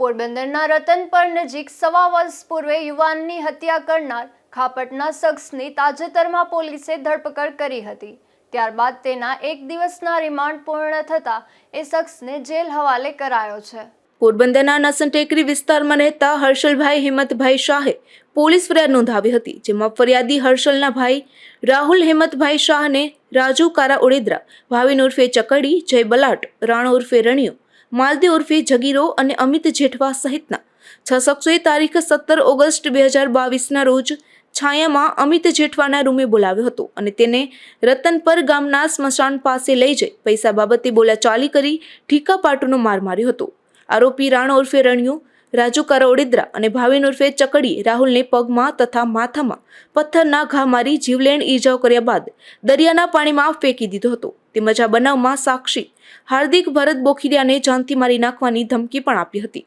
પોરબંદરના રતનપર નજીક સવા વર્ષ પૂર્વે યુવાનની હત્યા કરનાર ખાપટના શખ્સની તાજેતરમાં પોલીસે ધરપકડ કરી હતી. ત્યારબાદ તેના એક દિવસના રિમાન્ડ પૂર્ણ થતાં એ શખ્સને જેલ હવાલે કરાયો છે. પોરબંદરના નસન ટેકરી વિસ્તારમાં રહેતા હર્ષલભાઈ હિંમતભાઈ શાહે પોલીસ ફરિયાદ નોંધાવી હતી, જેમાં ફરિયાદી હર્ષલના ભાઈ રાહુલ હિંમતભાઈ શાહને રાજુ કારા ઓડેદરા ભાવિન ઉર્ફે ચકડી, જય બલાટ, રાણ ઉર્ફે રણિયો માલદી ઉર્ફે જગીરો અને અમિત જેઠવા સહિતના. છ શખ્સોએ તારીખ સત્તર ઓગસ્ટ બે હજાર બાવીસના રોજ છાયામાં અમિત જેઠવાના રૂમે બોલાવ્યો હતો અને તેને રતનપર ગામના સ્મશાન પાસે લઈ જઈ પૈસા બાબતે બોલાચાલી કરી ઠીકા પાટુનો માર માર્યો હતો. આરોપી રાણ ઉર્ફે રણિયો રાજુ કરોડિદ્રા અને ભાવિન ઉર્ફે ચકડીએ રાહુલને પગમાં તથા માથામાં પથ્થરના ઘા મારી જીવલેણ ઈજાઓ કર્યા બાદ દરિયાના પાણીમાં ફેંકી દીધો હતો. તેમજ આ બનાવમાં સાક્ષી હાર્દિક ભરત બોખીરિયાને જાનથી મારી નાખવાની ધમકી પણ આપી હતી.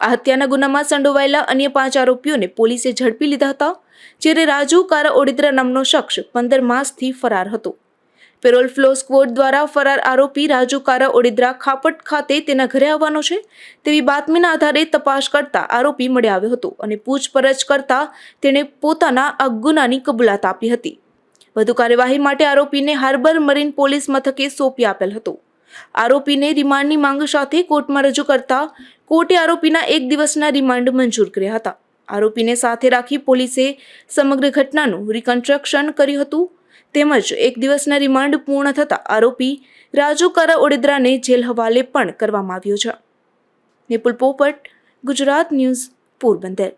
આ હત્યાના ગુનામાં સંડોવાયેલા અન્ય પાંચ આરોપીઓને પોલીસે ઝડપી લીધા હતા, જ્યારે રાજુ કારા ઓડિદ્રા નામનો શખ્સ પંદર માસથી ફરાર હતો. પેરોલ ફ્લો સ્કવોડ દ્વારા ફરાર આરોપી રાજુ કારા ઓડિદ્રા ખાપટ ખાતે તેના ઘરે આવવાનો છે તેવી બાતમીના આધારે તપાસ કરતા આરોપી મળી આવ્યો હતો અને પૂછપરછ કરતા તેણે પોતાના આ ગુનાની કબૂલાત આપી હતી. વધુ કાર્યવાહી માટે આરોપીને હાર્બર મરીન પોલીસ મથકે સોંપી આપેલ હતો. આરોપીને રિમાન્ડની માંગ સાથે કોર્ટમાં રજૂ કરતા કોર્ટે આરોપીના એક દિવસના રિમાન્ડ મંજૂર કર્યા હતા. આરોપીને સાથે રાખી પોલીસે સમગ્ર ઘટનાનું રિકન્સ્ટ્રક્શન કર્યું હતું. તેમજ એક દિવસના રિમાન્ડ પૂર્ણ થતાં આરોપી રાજુ કરા ઓડેદરાને જેલ હવાલે પણ કરવામાં આવ્યો છે. નિપુલ પોપટ, ગુજરાત ન્યૂઝ, પોરબંદર.